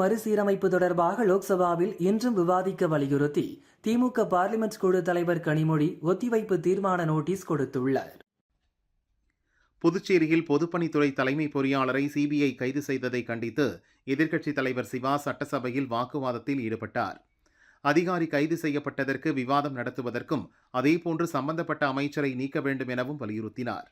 மறுசீரமைப்பு தொடர்பாக லோக்சபாவில் இன்றும் விவாதிக்க வலியுறுத்தி திமுக பார்லிமெண்ட் குழு தலைவர் கனிமொழி ஒத்திவைப்பு தீர்மான நோட்டீஸ் கொடுத்துள்ளார். புதுச்சேரியில் பொதுப்பணித்துறை தலைமை பொறியாளரை சிபிஐ கைது செய்ததை கண்டித்து எதிர்க்கட்சித் தலைவர் சிவா சட்டசபையில் வாக்குவாதத்தில் ஈடுபட்டார். அதிகாரி கைது செய்யப்பட்டதற்கு விவாதம் நடத்துவதற்கும் அதேபோன்று சம்பந்தப்பட்ட அமைச்சரை நீக்க வேண்டும் எனவும் வலியுறுத்தினார்.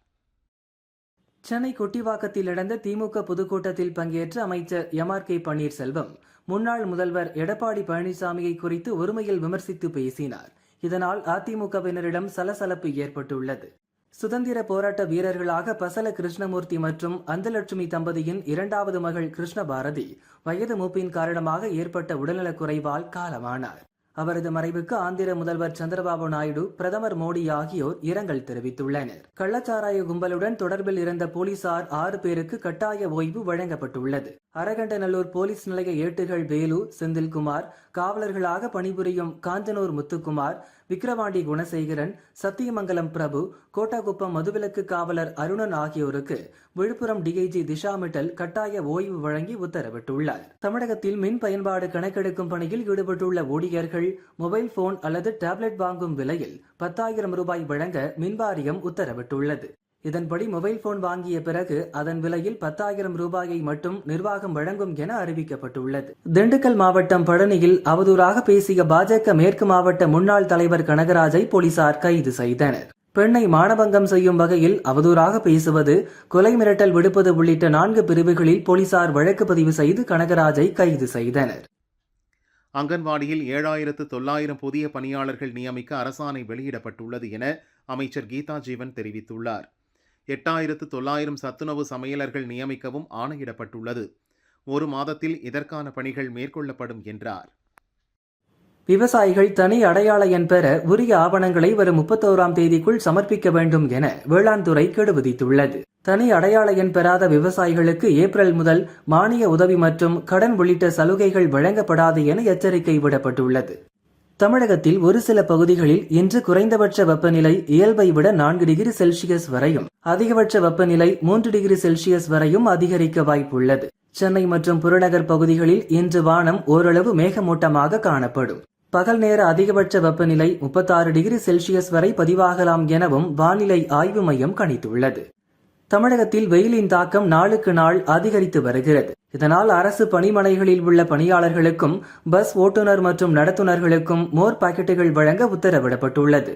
சென்னை கொட்டிவாக்கத்தில் நடந்த திமுக பொதுக்கூட்டத்தில் பங்கேற்ற அமைச்சர் எம் ஆர் கே பன்னீர்செல்வம் முன்னாள் முதல்வர் எடப்பாடி பழனிசாமியை குறித்து ஒருமையில் விமர்சித்து பேசினார். இதனால் அதிமுகவினரிடம் சலசலப்பு ஏற்பட்டுள்ளது. சுதந்திர போராட்ட வீரர்களாக பசல கிருஷ்ணமூர்த்தி மற்றும் அந்தலட்சுமி தம்பதியின் இரண்டாவது மகள் கிருஷ்ணபாரதி வயது மூப்பின் காரணமாக ஏற்பட்ட உடல்நலக் குறைவால் காலமானார். அவரது மறைவுக்கு ஆந்திர முதல்வர் சந்திரபாபு நாயுடு பிரதமர் மோடி ஆகியோர் இரங்கல் தெரிவித்துள்ளனர். கள்ளச்சாராய கும்பலுடன் தொடர்பில் இருந்த போலீசார் ஆறு பேருக்கு கட்டாய ஓய்வு வழங்கப்பட்டுள்ளது. அரகண்டநல்லூர் போலீஸ் நிலைய ஏட்டுகள் வேலு செந்தில்குமார் காவலர்களாக பணிபுரியும் காஞ்சனூர் முத்துக்குமார் விக்கிரவாண்டி குணசேகரன் சத்தியமங்கலம் பிரபு கோட்டாகுப்பம் மதுவிலக்கு காவலர் அருணன் ஆகியோருக்கு விழுப்புரம் டிஐஜி திஷா மிட்டல் கட்டாய ஓய்வு வழங்கி உத்தரவிட்டுள்ளார். தமிழகத்தில் மின் பயன்பாடு கணக்கெடுக்கும் பணியில் ஈடுபட்டுள்ள ஊழியர்கள் மொபைல் போன் அல்லது டேப்லெட் வாங்கும் விலையில் பத்தாயிரம் ரூபாய் வழங்க மின்வாரியம் உத்தரவிட்டுள்ளது. இதன்படி மொபைல் போன் வாங்கிய பிறகு அதன் விலையில் பத்தாயிரம் ரூபாயை மட்டும் நிர்வாகம் வழங்கும் என அறிவிக்கப்பட்டுள்ளது. திண்டுக்கல் மாவட்டம் பழனியில் அவதூறாக பேசிய பாஜக மேற்கு மாவட்ட முன்னாள் தலைவர் கனகராஜை போலீசார் கைது செய்தனர். பெண்ணை மானபங்கம் செய்யும் வகையில் அவதூறாக பேசுவது கொலை மிரட்டல் விடுப்பது உள்ளிட்ட நான்கு பிரிவுகளில் போலீசார் வழக்கு பதிவு செய்து கனகராஜை கைது செய்தனர். அங்கன்வாடியில் ஏழாயிரத்து தொள்ளாயிரம் புதிய பணியாளர்கள் நியமிக்க அரசாணை வெளியிடப்பட்டுள்ளது என அமைச்சர் கீதா ஜீவன் தெரிவித்துள்ளார். எட்டாயிரத்து தொள்ளாயிரம் சத்துணவு சமையலர்கள் நியமிக்கவும் ஆணையிடப்பட்டுள்ளது. ஒரு மாதத்தில் இதற்கான பணிகள் மேற்கொள்ளப்படும் என்றார். விவசாயிகள் தனி அடையாள எண் பெற உரிய ஆவணங்களை வரும் முப்பத்தோராம் தேதிக்குள் சமர்ப்பிக்க வேண்டும் என வேளாண் துறை கெடு விதித்துள்ளது தனி அடையாள எண் பெறாத விவசாயிகளுக்கு ஏப்ரல் முதல் மானிய உதவி மற்றும் கடன் உள்ளிட்ட சலுகைகள் வழங்கப்படாது என எச்சரிக்கை விடப்பட்டுள்ளது. தமிழகத்தில் ஒரு சில பகுதிகளில் இன்று குறைந்தபட்ச வெப்பநிலை இயல்பை விட நான்கு டிகிரி செல்சியஸ் வரையும் அதிகபட்ச வெப்பநிலை மூன்று டிகிரி செல்சியஸ் வரையும் அதிகரிக்க வாய்ப்புள்ளது. சென்னை மற்றும் புறநகர் பகுதிகளில் இன்று வானம் ஓரளவு மேகமூட்டமாக காணப்படும். பகல் நேர அதிகபட்ச வெப்பநிலை முப்பத்தாறு டிகிரி செல்சியஸ் வரை பதிவாகலாம் எனவும் வானிலை ஆய்வு மையம் கணித்துள்ளது. தமிழகத்தில் வெயிலின் தாக்கம் நாளுக்கு நாள் அதிகரித்து வருகிறது. இதனால் அரசு பணிமனைகளில் உள்ள பணியாளர்களுக்கும் பஸ் ஓட்டுநர் மற்றும் நடத்துனர்களுக்கும் மோர் பாக்கெட்டுகள் வழங்க உத்தரவிடப்பட்டுள்ளது.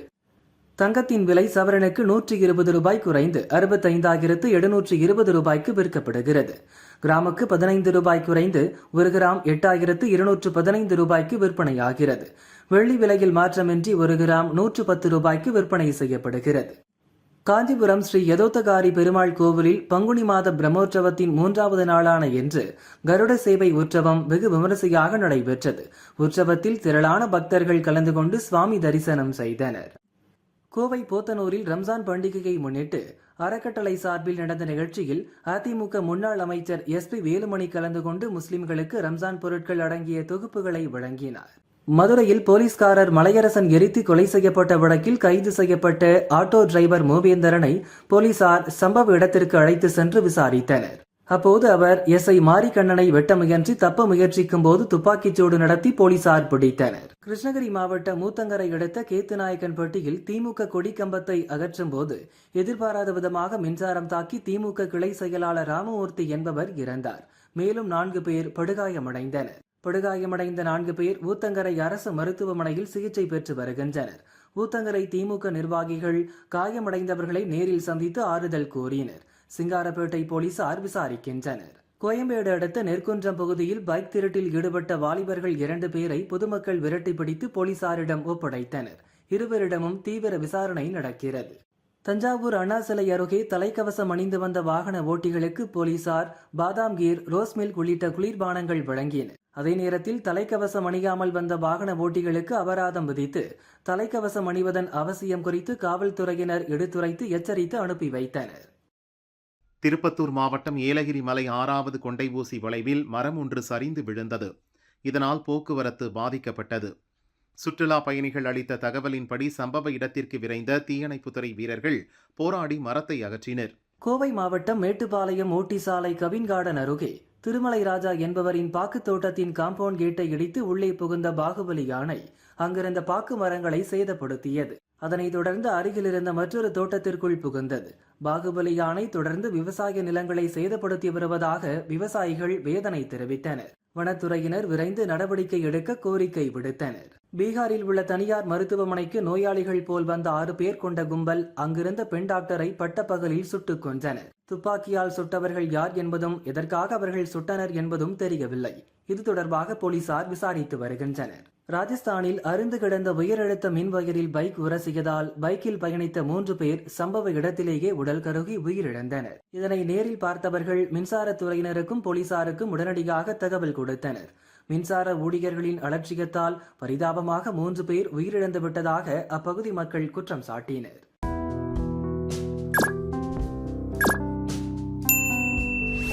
தங்கத்தின் விலை சவரனுக்கு நூற்றி இருபது ரூபாய் குறைந்து அறுபத்தைந்தாயிரத்து எழுநூற்று இருபது ரூபாய்க்கு விற்கப்படுகிறது. கிராமுக்கு பதினைந்து ரூபாய் குறைந்து ஒரு கிராம் எட்டாயிரத்து இருநூற்று பதினைந்து ரூபாய்க்கு விற்பனையாகிறது. வெள்ளி விலையில் மாற்றமின்றி ஒரு கிராம் நூற்று பத்து ரூபாய்க்கு விற்பனை செய்யப்படுகிறது. காஞ்சிபுரம் ஸ்ரீ யதோத்தகாரி பெருமாள் கோவிலில் பங்குனி மாத பிரம்மோற்சவத்தின் மூன்றாவது நாளான இன்று கருட சேவை உற்சவம் வெகு விமரிசையாக நடைபெற்றது. உற்சவத்தில் திரளான பக்தர்கள் கலந்து கொண்டு சுவாமி தரிசனம் செய்தனர். கோவை போத்தனூரில் ரம்ஜான் பண்டிகையை முன்னிட்டு அறக்கட்டளை சார்பில் நடந்த நிகழ்ச்சியில் அதிமுக முன்னாள் அமைச்சர் எஸ் பி வேலுமணி கலந்து கொண்டு முஸ்லிம்களுக்கு ரம்ஜான் பொருட்கள் அடங்கிய தொகுப்புகளை வழங்கினார். மதுரையில் போலீஸ்காரர் மலையரசன் எரித்து கொலை செய்யப்பட்ட வழக்கில் கைது செய்யப்பட்ட ஆட்டோ டிரைவர் மூவேந்தரனை போலீசார் சம்பவ இடத்திற்கு அழைத்து சென்று விசாரித்தனர். அப்போது அவர் எஸ் ஐ மாரிக்கண்ணனை வெட்ட முயன்று தப்ப முயற்சிக்கும் போது துப்பாக்கிச்சூடு நடத்தி போலீசார் பிடித்தனர். கிருஷ்ணகிரி மாவட்டம் மூத்தங்கரை அடுத்த கேத்துநாயக்கன்பட்டியில் திமுக கொடி கம்பத்தை அகற்றும் போது எதிர்பாராத விதமாக மின்சாரம் தாக்கி திமுக கிளை செயலாளர் ராமமூர்த்தி என்பவர் இறந்தார். மேலும் நான்கு பேர் படுகாயமடைந்தனர். படுகாயமடைந்த நான்கு பேர் ஊத்தங்கரை அரசு மருத்துவமனையில் சிகிச்சை பெற்று வருகின்றனர். ஊத்தங்கரை திமுக நிர்வாகிகள் காயமடைந்தவர்களை நேரில் சந்தித்து ஆறுதல் கூறினர். சிங்காரப்பேட்டை போலீசார் விசாரிக்கின்றனர். கோயம்பேடு அடுத்த நெற்குன்றம் பகுதியில் பைக் திருட்டில் ஈடுபட்ட வாலிபர்கள் இரண்டு பேரை பொதுமக்கள் விரட்டி பிடித்து போலீசாரிடம் ஒப்படைத்தனர். இருவரிடமும் தீவிர விசாரணை நடக்கிறது. தஞ்சாவூர் அண்ணா சிலை அருகே தலைக்கவசம் அணிந்து வந்த வாகன ஓட்டிகளுக்கு போலீசார் பாதாம் கீர் ரோஸ் மில்க் உள்ளிட்ட குளிர்பானங்கள் வழங்கின அதே நேரத்தில் தலைக்கவசம் அணியாமல் வந்த வாகன ஓட்டிகளுக்கு அபராதம் விதித்து தலைக்கவசம் அணிவதன் அவசியம் குறித்து காவல்துறையினர் எடுத்துரைத்து எச்சரித்து அனுப்பி வைத்தனர். திருப்பத்தூர் மாவட்டம் ஏலகிரி மலை ஆறாவது கொண்டை ஊசி வளைவில் மரம் ஒன்று சரிந்து விழுந்தது. இதனால் போக்குவரத்து பாதிக்கப்பட்டது. சுற்றுலா பயணிகள் அளித்த தகவலின்படி சம்பவ இடத்திற்கு விரைந்த தீயணைப்புத்துறை வீரர்கள் போராடி மரத்தை அகற்றினர். கோவை மாவட்டம் மேட்டுப்பாளையம் ஊட்டி சாலை கவின்கார்டன் அருகே திருமலை ராஜா என்பவரின் பாக்கு தோட்டத்தின் காம்பவுண்ட் கேட்டை இடித்து உள்ளே புகுந்த பாகுபலி யானை அங்கிருந்த பாக்கு மரங்களை சேதப்படுத்தியது. அதனைத் தொடர்ந்து அருகில் இருந்த மற்றொரு தோட்டத்திற்குள் புகுந்தது. பாகுபலி யானை தொடர்ந்து விவசாய நிலங்களை சேதப்படுத்தி வருவதாக விவசாயிகள் வேதனை தெரிவித்தனர். வனத்துறையினர் விரைந்து நடவடிக்கை எடுக்க கோரிக்கை விடுத்தனர். பீகாரில் உள்ள தனியார் மருத்துவமனைக்கு நோயாளிகள் போல் வந்த ஆறு பேர் கொண்ட கும்பல் அங்கிருந்த பெண் டாக்டரை பட்டப்பகலில் சுட்டுக் கொன்றனர். துப்பாக்கியால் சுட்டவர்கள் யார் என்பதும் எதற்காக அவர்கள் சுட்டனர் என்பதும் தெரியவில்லை. இது தொடர்பாக போலீசார் விசாரித்து வருகின்றனர். ராஜஸ்தானில் அருந்து கிடந்த உயரழுத்த மின்வயரில் பைக் உரசியதால் பைக்கில் பயணித்த மூன்று பேர் சம்பவ இடத்திலேயே உடல் கருகி உயிரிழந்தனர். இதனை நேரில் பார்த்தவர்கள் மின்சாரத்துறையினருக்கும் போலீசாருக்கும் உடனடியாக தகவல் கொடுத்தனர். மின்சார ஊழியர்களின் அலட்சியத்தால் பரிதாபமாக மூன்று பேர் உயிரிழந்து விட்டதாக அப்பகுதி மக்கள் குற்றம் சாட்டினர்.